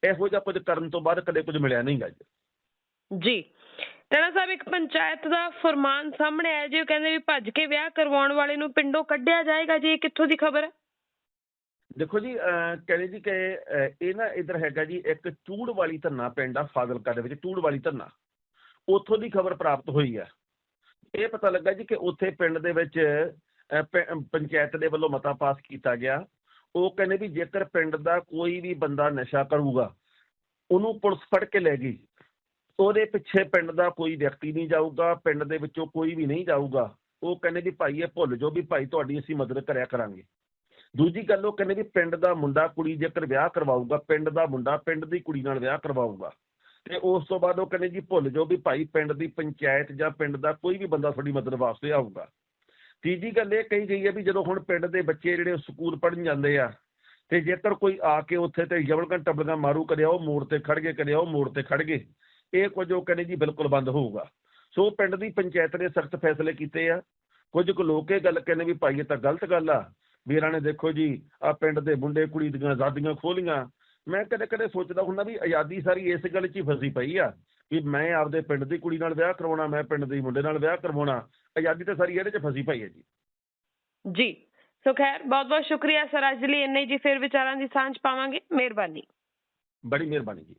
ਇਹੋ ਜਿਹਾ ਕੁਝ ਕਰਨ ਤੋਂ ਬਾਅਦ ਕਦੇ ਕੁਝ ਮਿਲਿਆ ਨਹੀਂਗਾ ਜੀ। ਜੀ। ਟੈਣਾ ਸਾਹਿਬ ਇੱਕ ਪੰਚਾਇਤ ਦਾ ਫਰਮਾਨ ਸਾਹਮਣੇ ਆਇਆ ਜੀ ਉਹ ਕਹਿੰਦੇ ਵੀ ਭੱਜ ਕੇ ਵਿਆਹ ਕਰਵਾਉਣ ਵਾਲੇ ਨੂੰ ਪਿੰਡੋਂ ਕੱਢਿਆ ਜਾਏਗਾ ਜੀ ਇਹ ਕਿੱਥੋਂ ਦੀ ਖਬਰ ਹੈ? ਦੇਖੋ ਜੀ ਕਹਿੰਦੇ ਜੀ ਕਿ ਇਹ ਨਾ ਇਧਰ ਹੈਗਾ ਜੀ ਇੱਕ ਚੂੜ ਵਾਲੀ ਧੰਨਾ ਪਿੰਡ ਆ ਫਾਜ਼ਿਲਕਾ ਦੇ ਵਿੱਚ ਚੂੜ ਵਾਲੀ ਧੰਨਾ। ਉੱਥੋਂ ਦੀ ਖਬਰ ਪ੍ਰਾਪਤ ਹੋਈ ਆ ਇਹ ਪਤਾ ਲੱਗਾ ਜੀ ਕਿ ਉੱਥੇ ਪਿੰਡ ਦੇ ਵਿੱਚ ਪ- ਪੰਚਾਇਤ ਦੇ ਵੱਲੋਂ ਮਤਾ ਪਾਸ ਕੀਤਾ ਗਿਆ। ਉਹ ਕਹਿੰਦੇ ਵੀ ਜੇਕਰ ਪਿੰਡ ਦਾ ਕੋਈ ਵੀ ਬੰਦਾ ਨਸ਼ਾ ਕਰੂਗਾ, ਉਹਨੂੰ ਪੁਲਿਸ ਫੜ ਕੇ ਲੈ ਗਈ। ਉਹਦੇ ਪਿੱਛੇ ਪਿੰਡ ਦਾ ਕੋਈ ਵਿਅਕਤੀ ਨਹੀਂ ਜਾਊਗਾ, ਪਿੰਡ ਦੇ ਵਿੱਚੋਂ ਕੋਈ ਵੀ ਨਹੀਂ ਜਾਊਗਾ। ਉਹ ਕਹਿੰਦੇ ਵੀ ਭਾਈ ਇਹ ਭੁੱਲ ਜਾਓ ਵੀ ਭਾਈ ਤੁਹਾਡੀ ਅਸੀਂ ਮਦਦ ਕਰਿਆ ਕਰਾਂਗੇ। ਦੂਜੀ ਗੱਲ ਉਹ ਕਹਿੰਦੇ ਵੀ ਪਿੰਡ ਦਾ ਮੁੰਡਾ ਕੁੜੀ ਜੇਕਰ ਵਿਆਹ ਕਰਵਾਊਗਾ, ਪਿੰਡ ਦਾ ਮੁੰਡਾ ਪਿੰਡ ਦੀ ਕੁੜੀ ਨਾਲ ਵਿਆਹ ਕਰਵਾਊਗਾ। ਤੇ ਉਸ ਤੋਂ ਬਾਅਦ ਉਹ ਕਹਿੰਦੇ ਜੀ ਭੁੱਲ ਜਾਓ ਵੀ ਭਾਈ ਪਿੰਡ ਦੀ ਪੰਚਾਇਤ ਜਾਂ ਪਿੰਡ ਦਾ ਕੋਈ ਵੀ ਬੰਦਾ ਤੁਹਾਡੀ ਮਦਦ ਵਾਸਤੇ ਆਊਗਾ। ਤੀਜੀ ਗੱਲ ਇਹ ਕਹੀ ਗਈ ਹੈ ਵੀ ਜਦੋਂ ਹੁਣ ਪਿੰਡ ਦੇ ਬੱਚੇ ਜਿਹੜੇ ਸਕੂਲ ਪੜ੍ਹਨ ਜਾਂਦੇ ਆ, ਤੇ ਜੇਕਰ ਕੋਈ ਆ ਕੇ ਉੱਥੇ ਤੇ ਜਬਲਕਨ ਟਬਲਕਨ ਮਾਰੂ ਕਰਿਆ ਉਹ ਮੋੜ ਤੇ ਖੜ ਗਏ ਕਰਿਆ ਉਹ ਮੋੜ ਤੇ ਖੜ ਗਏ, ਇਹ ਕੁਝ ਉਹ ਕਹਿੰਦੇ ਜੀ ਬਿਲਕੁਲ ਬੰਦ ਹੋਊਗਾ। ਸੋ ਪਿੰਡ ਦੀ ਪੰਚਾਇਤ ਨੇ ਸਖਤ ਫੈਸਲੇ ਕੀਤੇ ਆ। ਕੁਝ ਕੁ ਲੋਕ ਇਹ ਗੱਲ ਕਹਿੰਦੇ ਵੀ ਭਾਈ ਇਹ ਤਾਂ ਗਲਤ ਗੱਲ ਆ ਵੀਰਾਂ ਨੇ ਦੇਖੋ ਜੀ ਆ ਪਿੰਡ ਦੇ ਮੁੰਡੇ ਕੁੜੀ ਦੀਆਂ ਆਜ਼ਾਦੀਆਂ ਖੋਲੀਆਂ ਮੈਂ ਕਦੇ ਕਦੇ ਸੋਚਦਾ ਹੁੰਦਾ ਵੀ ਆਜ਼ਾਦੀ ਸਾਰੀ ਇਸ ਗੱਲ 'ਚ ਹੀ ਫਸੀ ਪਈ ਆ ਵੀ ਮੈਂ ਆਪਦੇ ਪਿੰਡ ਦੀ ਕੁੜੀ ਨਾਲ ਵਿਆਹ ਕਰਵਾਉਣਾ ਮੈਂ ਪਿੰਡ ਦੇ ਮੁੰਡੇ ਨਾਲ ਵਿਆਹ ਕਰਵਾਉਣਾ ਆਜ਼ਾਦੀ ਤਾਂ ਸਾਰੀ ਇਹਦੇ 'ਚ ਫਸੀ ਪਈ ਹੈ ਜੀ। ਜੀ ਸੋ ਖੈਰ ਬਹੁਤ ਬਹੁਤ ਸ਼ੁਕਰੀਆ ਸਰ ਅੱਜ ਲਈ ਇੰਨੇ ਜੀ ਫਿਰ ਵਿਚਾਰਾਂ ਦੀ ਸਾਂਝ ਪਾਵਾਂਗੇ। ਮਿਹਰਬਾਨੀ। ਬੜੀ ਮਿਹਰਬਾਨੀ ਜੀ।